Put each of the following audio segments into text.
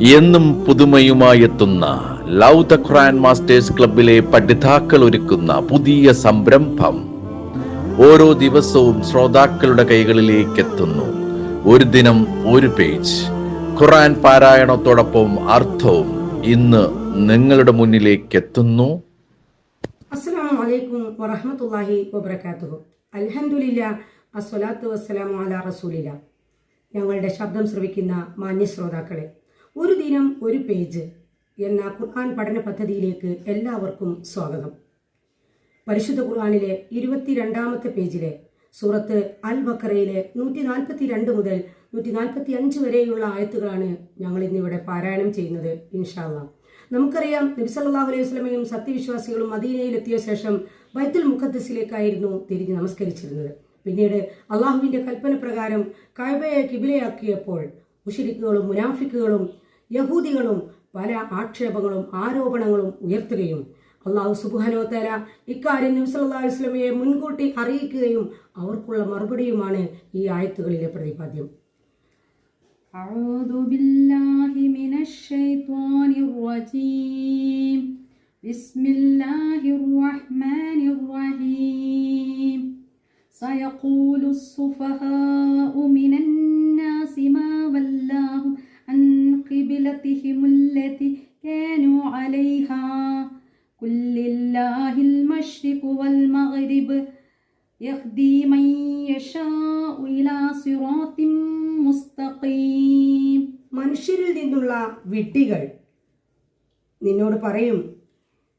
എന്നും പുതുമയുമായെത്തുന്ന love the Quran masters ക്ലബിലെ പഠിതാക്കൾ ഒരുക്കുന്ന പുതിയ സംരംഭം ഓരോ ദിവസവും ശ്രോതാക്കളുടെ കൈകളിലേക്ക് എത്തുന്നു ഒരു ദിനം ഒരു പേജ്. ഖുറാൻ പാരായണത്തോടൊപ്പം അർത്ഥവും ഇന്ന് നിങ്ങളുടെ മുന്നിലേക്ക് എത്തുന്നു അസ്സലാമു അലൈക്കും അൽഹംദുലില്ലാ വസ്സലാമു അലാ ഞങ്ങളുടെ ശബ്ദം ശ്രവിക്കുന്ന മാന്യ ശ്രോതാക്കളെ ഒരു ദിനം ഒരു പേജ് എന്ന ഖുർആൻ പഠന പദ്ധതിയിലേക്ക് എല്ലാവർക്കും സ്വാഗതം. പരിശുദ്ധ ഖുർആാനിലെ ഇരുപത്തിരണ്ടാമത്തെ പേജിലെ സൂറത്ത് അൽ ബക്കറയിലെ നൂറ്റി നാൽപ്പത്തി രണ്ട് മുതൽ നൂറ്റി നാൽപ്പത്തി അഞ്ച് വരെയുള്ള ആയത്തുകളാണ് ഞങ്ങൾ ഇന്നിവിടെ പാരായണം ചെയ്യുന്നത് ഇൻഷാല്ല നമുക്കറിയാം നബിസല്ലാഹു അലൈഹി വസ്ലമയും സത്യവിശ്വാസികളും മദീനയിലെത്തിയ ശേഷം ബൈത്തുൽ മുഖദ്സിലേക്കായിരുന്നു തിരിഞ്ഞ് നമസ്കരിച്ചിരുന്നത്. പിന്നീട് അള്ളാഹുവിന്റെ കൽപ്പന പ്രകാരം കായബയെ കിബിലയാക്കിയപ്പോൾ മുഷിരിക്കുകളും മുനാഫിക്കുകളും യഹൂദികളും പല ആക്ഷേപങ്ങളും ആരോപണങ്ങളും ഉയർത്തുകയും അള്ളാഹു സുബാനോത്തര ഇക്കാര്യം നബ്സല്ലാ വസ്ലമയെ മുൻകൂട്ടി അറിയിക്കുകയും അവർക്കുള്ള മറുപടിയുമാണ് ഈ ആയത്തുകളിലെ പ്രതിപാദ്യം أعوذ بالله من الشيطان الرجيم بسم الله الرحمن الرحيم سيقول السفهاء من الناس قبلتهم التي كانوا عليها قل لله المشرق والمغرب يهدي من يشاء إلى صراط مستقيم മനുഷ്യരിൽ നിന്നുള്ള വിഡ്ഢികൾ നിന്നോട് പറയും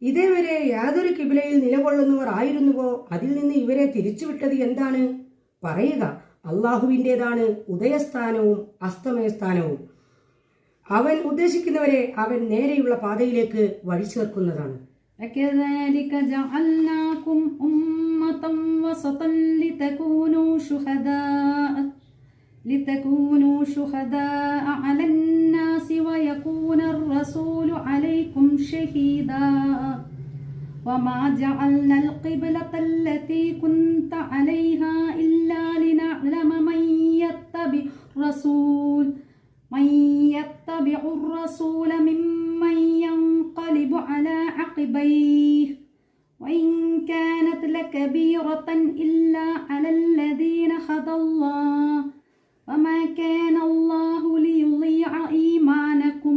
ഇതേവരെ യാതൊരു കിബിലയിൽ നിലകൊള്ളുന്നവർ ആയിരുന്നുവോ അതിൽ നിന്ന് ഇവരെ തിരിച്ചുവിട്ടത് എന്താണ് പറയുക അള്ളാഹുവിൻ്റെതാണ് ഉദയസ്ഥാനവും അസ്തമയസ്ഥാനവും അവൻ ഉദ്ദേശിക്കുന്നവരെ അവൻ നേരെയുള്ള പാതയിലേക്ക് വഴി ചേർക്കുന്നതാണ് وكذلك جعلناكم أمة وسطا لتكونوا شهداء لتكونوا شهداء على الناس ويكون الرسول عليكم شهيدا وما جعلنا القبلة التي كنت عليها إلا الرسول ممن ينقلب على عقبيه وإن كانت لكبيرة إلا على الذين هدى الله وما كان الله ليضيع إيمانكم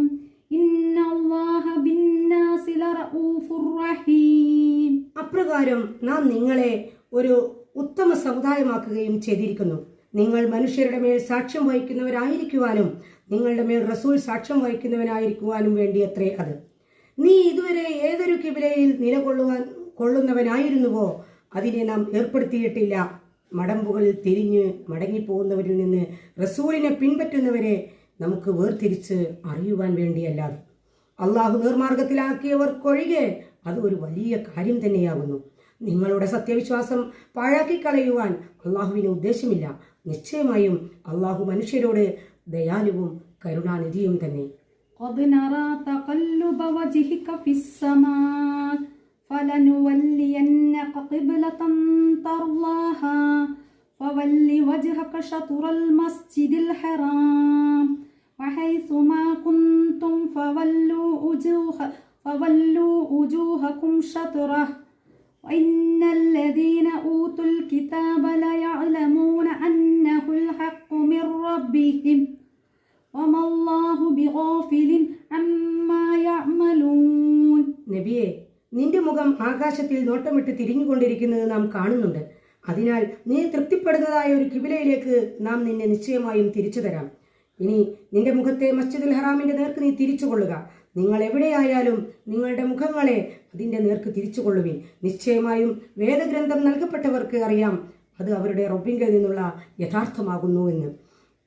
إن الله بالناس لرؤوف رحيم അപ്രകാരം നാം നിങ്ങളെ ഒരു ഉത്തമ സമുദായമാക്കുകയും ചെയ്തിരിക്കുന്നു നിങ്ങൾ മനുഷ്യരുടെ മേൽ സാക്ഷ്യം വഹിക്കുന്നവരായിരിക്കുവാനും നിങ്ങളുടെ മേൽ റസൂൽ സാക്ഷ്യം വഹിക്കുന്നവനായിരിക്കുവാനും വേണ്ടിയത്രേ അത്. നീ ഇതുവരെ ഏതൊരു കിബിലയിൽ നിലകൊള്ളുവാൻ കൊള്ളുന്നവനായിരുന്നുവോ? അതിനെ നാം ഏർപ്പെടുത്തിയിട്ടില്ല. മടമ്പുകളിൽ തിരിഞ്ഞ് മടങ്ങിപ്പോകുന്നവരിൽ നിന്ന് റസൂലിനെ പിൻപറ്റുന്നവരെ നമുക്ക് വേർതിരിച്ച് അറിയുവാൻ വേണ്ടിയല്ലാതെ. അള്ളാഹു നേർമാർഗത്തിലാക്കിയവർക്കൊഴികെ അത് ഒരു വലിയ കാര്യം തന്നെയാകുന്നു. നിങ്ങളുടെ സത്യവിശ്വാസം പാഴാക്കി കളയുവാൻ അള്ളാഹുവിന് ഉദ്ദേശമില്ല. നിശ്ചയമായും അള്ളാഹു മനുഷ്യരോട് ദയാലുവും കരുണാനിധിയും തന്നെ قد نرى تقلب وجهك في السماء فلنولينك قبلة ترضاها فول وجهك شطر المسجد الحرام وحيث ما كنتم فولوا وجوه فولوا وجوهكم شطره وإن الذين أوتوا الكتاب ليعلمون أنه الحق من ربهم وما الله بغافل عما يعملون നബിയെ നിന്റെ മുഖം ആകാശത്തിൽ നോട്ടമിട്ട് തിരിഞ്ഞുകൊണ്ടിരിക്കുന്നത് നാം കാണുന്നുണ്ട് അതിനാൽ നീ തൃപ്തിപ്പെടുന്നതായ ഒരു കിബിലയിലേക്ക് നാം നിന്നെ നിശ്ചയമായും തിരിച്ചു തരാം ഇനി നിന്റെ മുഖത്തെ മസ്ജിദുൽ ഹറാമിന്റെ നേർക്ക് നീ തിരിച്ചു കൊള്ളുക നിങ്ങൾ എവിടെയായാലും നിങ്ങളുടെ മുഖങ്ങളെ അതിന്റെ നേർക്ക് തിരിച്ചു കൊള്ളുവിൻ നിശ്ചയമായും വേദഗ്രന്ഥം നൽകപ്പെട്ടവർക്ക് അറിയാം അത് അവരുടെ റബ്ബിങ്കിൽ നിന്നുള്ള യഥാർത്ഥമാകുന്നു എന്ന്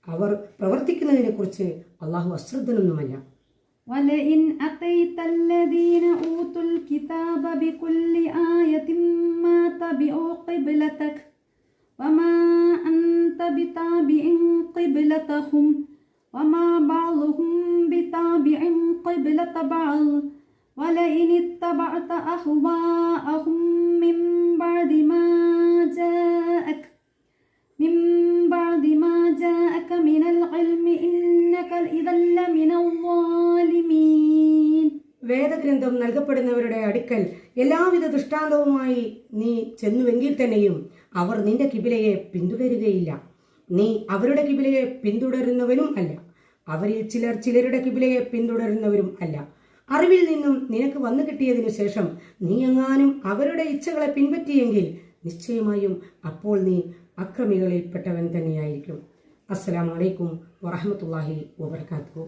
അവർ പ്രവർത്തിക്കുന്നതിനെക്കുറിച്ച് അള്ളാഹു അശ്രദ്ധനൊന്നുമല്ല ولئن أتيت الذين أوتوا الكتاب بكل آية ما تبعوا قبلتك وما أنت بتابع قبلتهم وما بعضهم بتابع قبلة بعض ولئن اتبعت أهواءهم من بعد ما جاءك من بعد ما جاءك من العلم إنك إذا لمن الظالمين വേദഗ്രന്ഥം നൽകപ്പെടുന്നവരുടെ അടുക്കൽ എല്ലാവിധ ദൃഷ്ടാന്തവുമായി നീ ചെന്നുവെങ്കിൽ തന്നെയും അവർ നിന്റെ കിബിലയെ പിന്തുടരുകയില്ല നീ അവരുടെ കിബിലയെ പിന്തുടരുന്നവനും അല്ല. അവരിൽ ചിലർ ചിലരുടെ കിബിലയെ പിന്തുടരുന്നവരും അല്ല. അറിവിൽ നിന്നും നിനക്ക് വന്നു കിട്ടിയതിനു ശേഷം നീ എങ്ങാനും അവരുടെ ഇച്ഛകളെ പിൻപറ്റിയെങ്കിൽ നിശ്ചയമായും അപ്പോൾ നീ അക്രമികളിൽപ്പെട്ടവൻ തന്നെയായിരിക്കും. അസ്സലാമു അലൈക്കും വറഹമത്തല്ലാഹി വബർക്കാത്തു